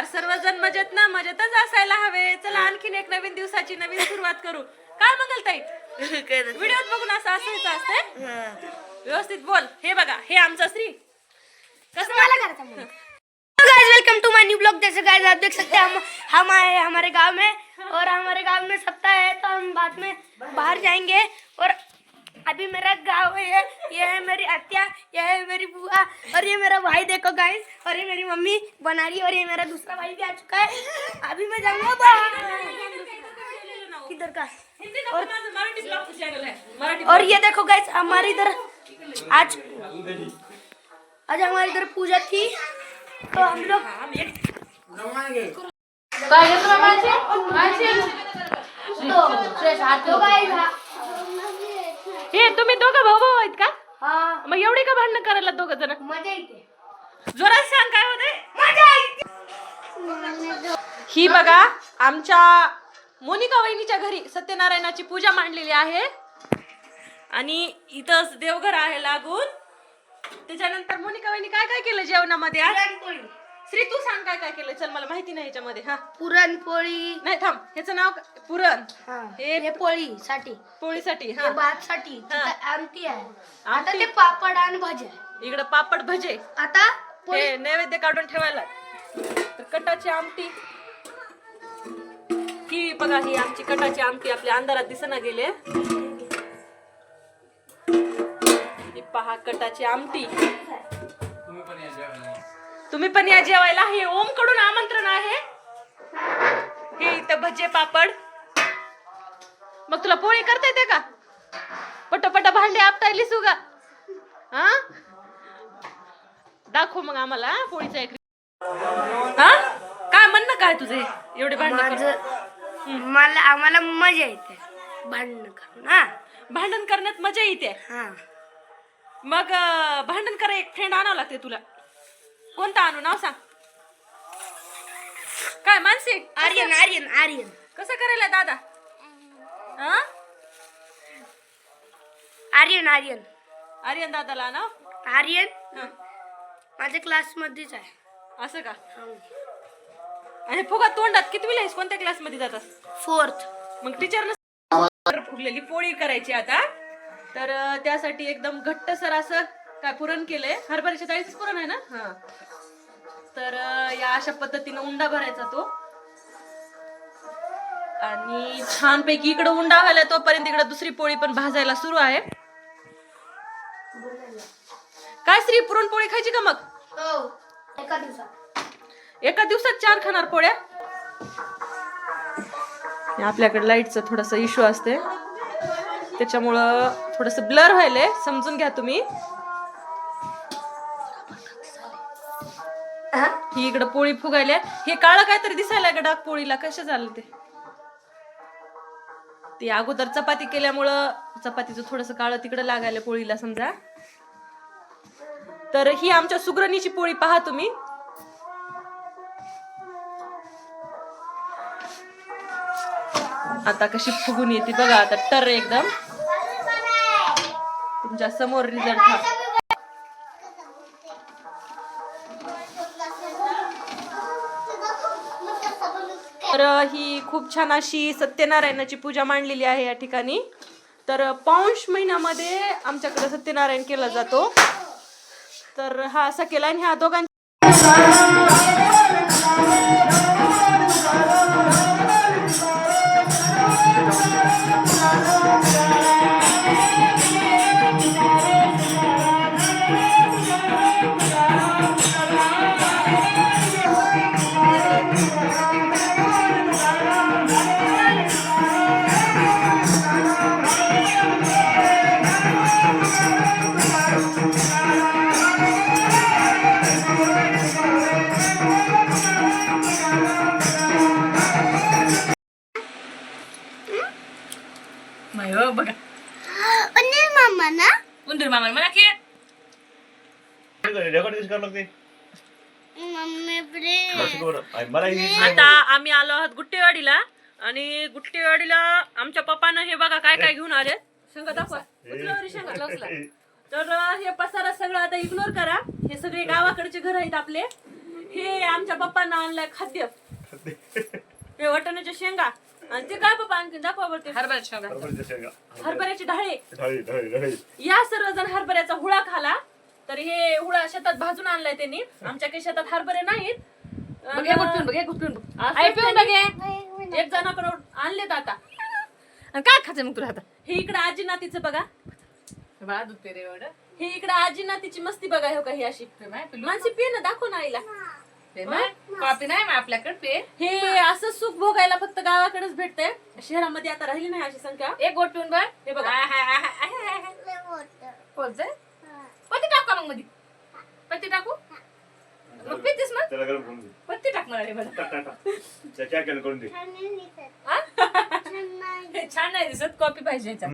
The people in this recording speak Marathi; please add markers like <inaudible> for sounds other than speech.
नमस्कार. सर्वजण मजेत ना? मजेतच असायला हवे. चला आणखीन एक नवीन दिवसाची नवीन सुरुवात करू. काय मंगल ताई? <laughs> व्हिडिओत बघून असं असायचं असते? व्यवस्थित बोल. हे बघा हे आमचं श्री. कसं मला करायचं guys welcome to my new blog जैसे गाइस आप देख सकते हैं हम हम आए हैं हमारे गांव में और हमारे गांव में सप्ताह है तो हम बाद में बाहर जाएंगे और अभी मेरा गाँव है ये है मेरी अत्या ये है मेरी बुआ और ये मेरा भाई देखो गाइस और ये मेरी मम्मी बना रही और ये मेरा दूसरा भाई भी आ चुका है। अभी मैं जाऊँगा का। मराठी और ये देखो गाइस हमारे इधर आज आज हमारे इधर पूजा थी तो हम लोग तो guys, हा- तुम्ही दोघं भाऊ भाऊ आहेत का? हा. मग एवढी का भांडणं करायला दोघं जण? मजा येते. जोरात सांग काय होते मजा येते. ही बघा आमच्या मोनिका वहिनीच्या घरी सत्यनारायणाची पूजा मांडलेली आहे. आणि इथंच देवघर आहे लागून. त्याच्यानंतर मोनिका वहिनी काय काय केलं जेवणामध्ये आज? श्री तू सांग काय काय केलं? चल मला माहिती नाही ह्याच्यामध्ये. हा. पुरणपोळी. नाही थांब. ह्याचं नाव? पुरण. हे. हे पोळी साठी पोळीसाठी हे हा. भात साठी. आमटी आहे. आता. ते पापड आणि भाजी. आहे इकडं पापड भजे. आता पोळी हे नैवेद्य काढून ठेवायला. तर कटाची आमटी. ही बघा ही आमची कटाची आमटी आपल्या अंधारात दिसना गेले. ही पहा कटाची आमटी. तुम्ही पण या जेवायला. हे ओमकडून आमंत्रण आहे. हे इथं भजे पापड. मग तुला पोळी करता येते का? पट पट भांडे आपटायली सुगा. हा? दाखव मग आम्हाला पोळीचा एक हा? काय म्हणणं काय तुझे एवढे भांडण मला आम्हाला मजा येते भांडण करून हा. भांडण करण्यात मजा येते. हा. मग भांडण करा एक फ्रेंड आणावं लागते तुला. कोणता आणू? नाव सांग. काय मानसिक आर्यन आर्यन आर्यन. कसं करायला दादा? हा? आर्यन आर्यन. आर्यन दादाला आणाव आर्यन? हं, माझ्या क्लास मध्येच आहे. असं का? आणि फुगा तोंडात किती आहेस? कोणत्या क्लासमध्ये जातात? फोर्थ. मग टीचरनं फुगलेली पोळी करायची आता. तर अं, त्यासाठी एकदम घट्ट सर असं काय पुरण केलंय? हरभऱ्याच्या डाळीच पुरण आहे ना? हा. तर या अशा पद्धतीनं उंडा भरायचा तो. आणि छानपैकी इकडं उंडा व्हायला तोपर्यंत इकडं दुसरी पोळी पण भाजायला सुरू आहे. काय श्री पुरणपोळी खायची का मग? हो. एका दिवसात. एका दिवसात चार खाणार पोळ्या? आपल्याकडे लाईटचं थोडस इश्यू असते. त्याच्यामुळं थोडस ब्लर व्हायलंय. समजून घ्या तुम्ही. ही? इकडं पोळी फुगायल्या. हे काळं काहीतरी दिसायला का डाग पोळीला. कसं झालं ते? ते अगोदर चपाती केल्यामुळं चपातीचं थोडस काळं तिकडं लागायला पोळीला समजा. तर ही आमच्या सुगरणीची पोळी पहा तुम्ही. आता कशी फुगून येते बघा. आता टर एकदम. तुमच्यासमोर रिझल्ट तर ही खूप छान अशी सत्यनारायणाची पूजा मांडलेली आहे या ठिकाणी. तर पौष महिन्यामध्ये आमच्याकडे सत्यनारायण केला जातो. तर हा असा केला आणि ह्या दोघांच्या बघा. अनिल मामा ना? उंदीर मामा म्हणा की रेकॉर्ड किती करावं लागते? मम्मी प्लीज असं करू. आई, मला ही- आता आम्ही आलो आहोत गुट्टेवाडीला आणि गुट्टेवाडीला आमच्या पप्पानं हे बघा काय काय घेऊन आले सांगा दाखवा. उचलावरी सांगा लसला. तर हे पसारा सगळं आता इग्नोर करा. हे सगळे गावाकडचे घर आहेत आपले. हे आमच्या पप्पांना आणलंय खाद्य. हे वाटाण्याच्या शेंगा. आणि ते काय पप्पा आणखी दाखवा बरं हरभऱ्याच्या शेंगा. हरभऱ्याच्या शेंगा. हरभऱ्याची ढाळे. ढळी, ढळी, ढळी. या सर्वजण हरभऱ्याचा हुळा खाला. तर हे हुळा शेतात भाजून आणलाय त्यांनी. आमच्या काही शेतात हरभरे नाहीत. बघ कुठून बघ हे कुठून बघ. असं आई पिऊन बघ. हे. त्यांनी एक जणाकडून आणलेत आता. आणि काय खायचं मग तुला आता? हे इकडे आजी नातीचं बघा. बाळा दूध एवढं. हे इकडे आजी नातीची मस्ती बघा हो का ही अशी. मानसी पे ना दाखव ना आईला. कॉपी नाही मग आपल्याकडे पे हे असं सुख भोगायला फक्त गावाकडेच भेटतंय. शहरामध्ये आता राहिली नाही अशी संख्या. एक गोट पिऊन बघ. हे बघा. पत्ती टाकू का मग मध्ये पत्ती टाकू? मग पितीस मग? त्याला गरम करून दे. पत्ती टाकणार आहे मला. टाक, टाक, टाक. त्याच्या कॅन करून दे. छान नाही दिसत. कॉपी पाहिजे ह्याच्यात.